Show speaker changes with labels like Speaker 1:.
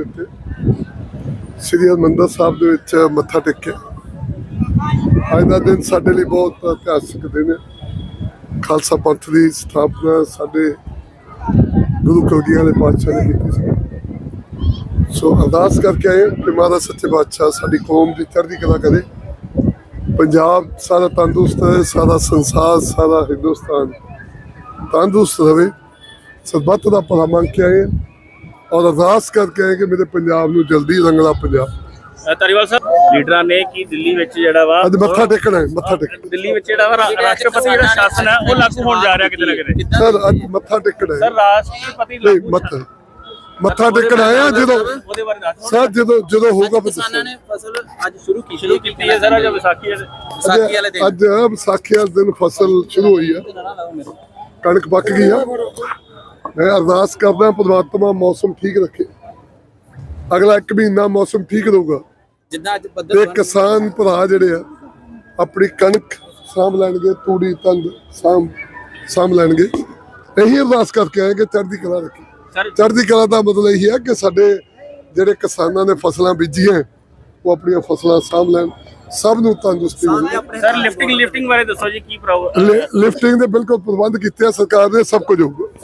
Speaker 1: ਇੱਥੇ ਸ੍ਰੀ ਹਰਿਮੰਦਰ ਸਾਹਿਬ ਦੇ ਵਿੱਚ ਮੱਥਾ ਟੇਕਿਆ। ਅੱਜ ਦਾ ਦਿਨ ਸਾਡੇ ਲਈ ਬਹੁਤ ਇਤਿਹਾਸਕ ਦਿਨ ਹੈ। ਖਾਲਸਾ ਪੰਥ ਦੀ ਸਥਾਪਨਾ ਸਾਡੇ ਗੁਰੂ ਕਲਗੀਆਂ ਦੇ ਪਾਤਸ਼ਾਹ ਨੇ ਕੀਤੀ ਸੀ। ਸੋ ਅਰਦਾਸ ਕਰਕੇ ਆਏ ਕਿ ਮਹਾਰਾਜ ਸੱਚੇ ਪਾਤਸ਼ਾਹ ਸਾਡੀ ਕੌਮ ਦੀ ਚੜ੍ਹਦੀ ਕਲਾ ਕਰੇ। ਪੰਜਾਬ ਸਾਰਾ ਤੰਦਰੁਸਤ ਹੈ ਸਾਰਾ ਸੰਸਾਰ, ਸਾਰਾ ਹਿੰਦੁਸਤਾਨ ਤੰਦਰੁਸਤ ਰਹੇ। ਸਰਬੱਤ ਦਾ ਭਲਾ ਮੰਗ ਕੇ ਆਏ ਔਰ ਅਰਦਾਸ ਕਰਕੇ ਆਏ ਕਿ ਮੇਰੇ ਪੰਜਾਬ ਨੂੰ ਜਲਦੀ ਰੰਗਲਾ ਪੰਜਾਬ।
Speaker 2: ਅ, ਧਾਰੀਵਾਲ ਸਾਹਿਬ ਲੀਡਰਾਂ ਨੇ ਕੀ ਦਿੱਲੀ ਵਿੱਚ ਜਿਹੜਾ ਵਾ
Speaker 1: ਅੱਜ ਮੱਥਾ ਟੇਕਣਾ ਹੈ ਮੱਥਾ ਟੇਕਣਾ।
Speaker 2: ਦਿੱਲੀ ਵਿੱਚ ਜਿਹੜਾ ਵਾ ਰਾ- ਰਾਸ਼ਟਰਪਤੀ ਜਿਹੜਾ ਸ਼ਾਸਨ ਹੈ ਉਹ ਲਾਗੂ ਹੋਣ ਜਾ ਰਿਹਾ ਕਿਤੇ ਨਾ ਕਿਤੇ।
Speaker 1: ਸਰ ਅੱਜ ਮੱਥਾ ਟੇਕਣਾ ਹੈ।
Speaker 2: ਸਰ ਰਾਸ਼ਟਰਪਤੀ
Speaker 1: ਨਹੀਂ
Speaker 2: ਲਾਗੂ
Speaker 1: ਮੱਥਾ ਮੱਥਾ ਟੇਕਣ ਆਏ ਆ ਜਦੋਂ
Speaker 2: ਉਹਦੇ ਬਾਰੇ ਦੱਸ।
Speaker 1: ਸਰ ਜਦੋਂ ਜਦੋਂ ਹੋਊਗਾ ਫਿਰ
Speaker 3: ਕਿਸਾਨਾਂ ਨੇ ਫਸਲ ਅੱਜ ਸ਼ੁਰੂ ਕੀਤੀ
Speaker 2: ਸ਼ੁਰੂ ਕੀਤੀ ਹੈ ਸਰ ਅੱਜ ਵਿਸਾਖੀ ਹੈ
Speaker 3: ਵਿਸਾਖੀ ਵਾਲੇ ਦਿਨ।
Speaker 1: ਅੱਜ ਵਿਸਾਖੀ ਵਾਲੇ ਦਿਨ ਫਸਲ ਸ਼ੁਰੂ ਹੋਈ ਹੈ। ਕਣਕ ਪੱਕ ਗਈ ਆ। ਮੈਂ ਅਰਦਾਸ ਕਰਦਾ ਪ੍ਰਮਾਤਮਾ ਮੌਸਮ ਠੀਕ ਰੱਖੇ। ਅਗਲਾ ਇੱਕ ਮਹੀਨਾ ਮੌਸਮ ਠੀਕ ਰਹੂਗਾ।
Speaker 3: ਜਿੱਦਾਂ ਅੱਜ
Speaker 1: ਤੇ
Speaker 3: ਬੱਦਲ
Speaker 1: ਕਿਸਾਨ ਭਰਾ ਜਿਹੜੇ ਆ ਆਪਣੀ ਕਣਕ ਸਾਂਭ ਲੈਣਗੇ ਤੂੜੀ ਤੰਦ ਸਾਂਭ ਸਾਂਭ ਲੈਣਗੇ। ਇਹੀ ਅਰਦਾਸ ਕਰਕੇ ਆਏ ਕਿ ਚੜ੍ਹਦੀ ਕਲਾ ਰੱਖੇ। ਚੜ੍ਹਦੀ ਕਲਾ। ਦਾ ਮਤਲਬ ਇਹ ਹੈ ਕਿ ਸਾਡੇ ਜਿਹੜੇ ਕਿਸਾਨਾਂ ਨੇ ਫਸਲਾਂ ਬੀਜੀਆਂ ਉਹ ਆਪਣੀਆਂ ਫਸਲਾਂ ਸਾਂਭ ਲੈਣ ਸਭ ਨੂੰ ਤੰਦਰੁਸਤੀ ਮਿਲੇ।
Speaker 2: ਸਰ ਲਿਫਟਿੰਗ ਲਿਫਟਿੰਗ ਬਾਰੇ ਦੱਸੋ ਜੀ ਕੀ ਪ੍ਰੋਬਲਮ
Speaker 1: ਲਿਫਟਿੰਗ ਦੇ ਬਿਲਕੁਲ ਪ੍ਰਬੰਧ ਕੀਤੇ ਆ ਸਰਕਾਰ ਨੇ ਸਭ ਕੁਝ ਹੋਊਗਾ।